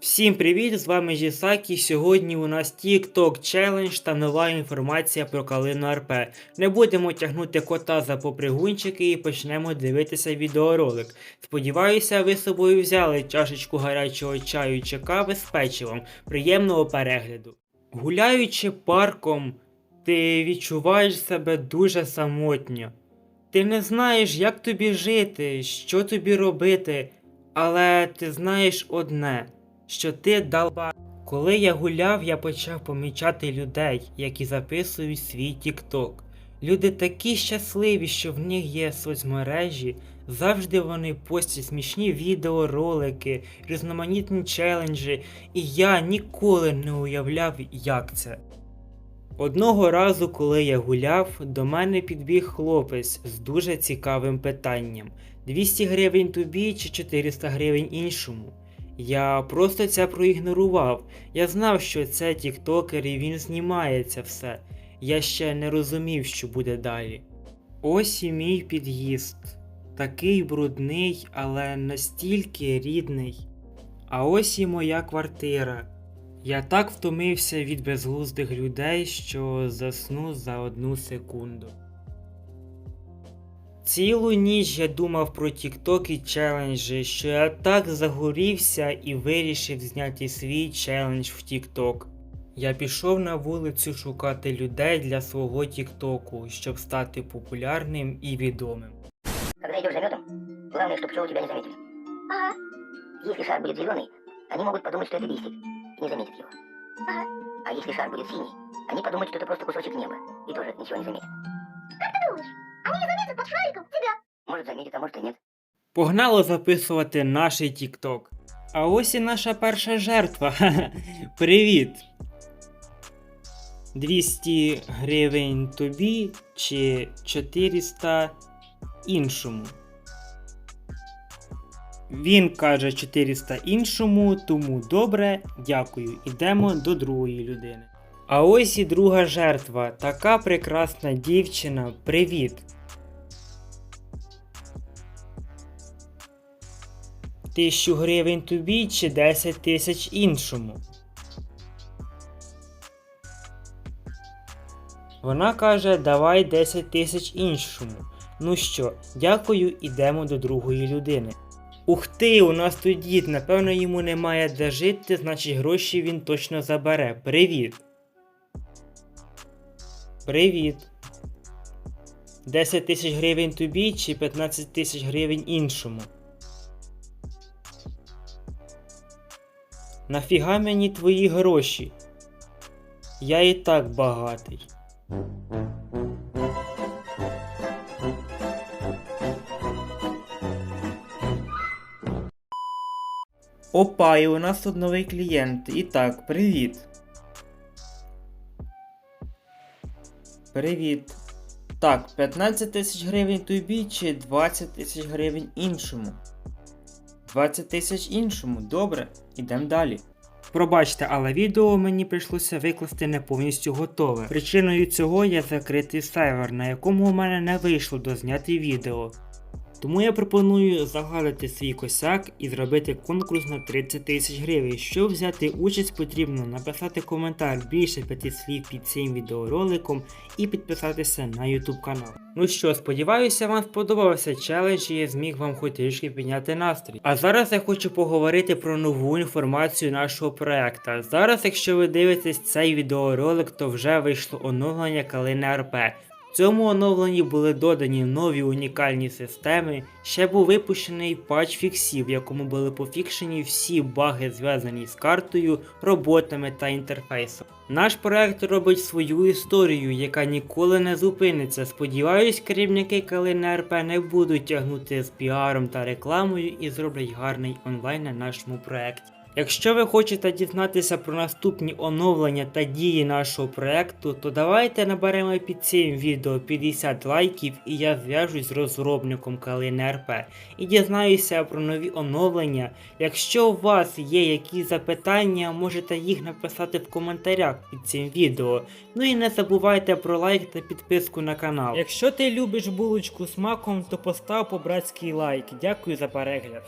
Всім привіт! З вами Жісакі. Сьогодні у нас TikTok Challenge та нова інформація про калину РП. Не будемо тягнути кота за попригунчики і почнемо дивитися відеоролик. Сподіваюся, ви з собою взяли чашечку гарячого чаю чи кави з печивом. Приємного перегляду. Гуляючи парком, ти відчуваєш себе дуже самотньо. Ти не знаєш, як тобі жити, що тобі робити, але ти знаєш одне що ти далба. Коли я гуляв, я почав помічати людей, які записують свій TikTok. Люди такі щасливі, що в них є соцмережі. Завжди вони постять смішні відеоролики, різноманітні челенджі, і я ніколи не уявляв, як це. Одного разу, коли я гуляв, до мене підбіг хлопець з дуже цікавим питанням: 200 гривень тобі чи 400 гривень іншому. Я просто це проігнорував. Я знав, що це тіктокер і він знімає це все. Я ще не розумів, що буде далі. Ось і мій під'їзд. Такий брудний, але настільки рідний. А ось і моя квартира. Я так втомився від безглуздих людей, що засну за одну секунду. Цілу ніч я думав про тікток і челенджі, що я так загорівся і вирішив зняти свій челендж в тікток. Я пішов на вулицю шукати людей для свого тіктоку, щоб стати популярним і відомим. Когда идешь за медом, главное, чтобы пчелы тебя не заметили. Ага, Если шар будет зеленый, они могут подумать, что это листик, и не заметят его. ага. А если шар будет синий, они подумают, что это просто кусочек неба, и тоже ничего не заметят. Как ты думаешь? Они не заметят Под шариком тебя. Может заметит, а может и нет. Погнало записувати наш тікток. А ось і наша перша жертва. Привіт! 200 гривень тобі чи 400 іншому. Він каже 400 іншому, тому добре, дякую. Ідемо до другої людини. А ось і друга жертва. Така прекрасна дівчина. Привіт! Тисячу гривень тобі чи 10 тисяч іншому. Вона каже, давай 10 тисяч іншому. Ну що, дякую, ідемо до другої людини. Ух ти, у нас тут дід, напевно, йому немає де жити, значить гроші він точно забере. Привіт. Привіт. 10 тисяч гривень тобі чи 15 тисяч гривень іншому. Нафіга мені твої гроші? Я і так багатий. Опа, і у нас тут новий клієнт. І так, привіт. Привіт. Так, 15 тисяч гривень тобі чи 20 тисяч гривень іншому. 20 тисяч іншому, добре, ідемо далі. Пробачте, але відео мені прийшлося викласти не повністю готове. Причиною цього є закритий сервер, на якому у мене не вийшло дозняти відео. Тому я пропоную загадати свій косяк і зробити конкурс на 30 тисяч гривень. Щоб взяти участь, потрібно написати коментар більше 5 слів під цим відеороликом і підписатися на YouTube канал. Ну що, сподіваюся, вам сподобався челендж і я зміг вам хоч трішки підняти настрій. А зараз я хочу поговорити про нову інформацію нашого проекту. Зараз, якщо ви дивитесь цей відеоролик, то вже вийшло оновлення Калини РП. Цьому оновленні були додані нові унікальні системи. Ще був випущений патч фіксів, в якому були пофікшені всі баги, зв'язані з картою, роботами та інтерфейсом. Наш проект робить свою історію, яка ніколи не зупиниться. Сподіваюсь, керівники Калини РП не будуть тягнути з піаром та рекламою і зроблять гарний онлайн на нашому проекті. Якщо ви хочете дізнатися про наступні оновлення та дії нашого проекту, то давайте наберемо під цим відео 50 лайків і я зв'яжусь з розробником Калини і дізнаюся про нові оновлення. Якщо у вас є якісь запитання, можете їх написати в коментарях під цим відео. Ну і не забувайте про лайк та підписку на канал. Якщо ти любиш булочку з маком, то постав по братський лайк. Дякую за перегляд.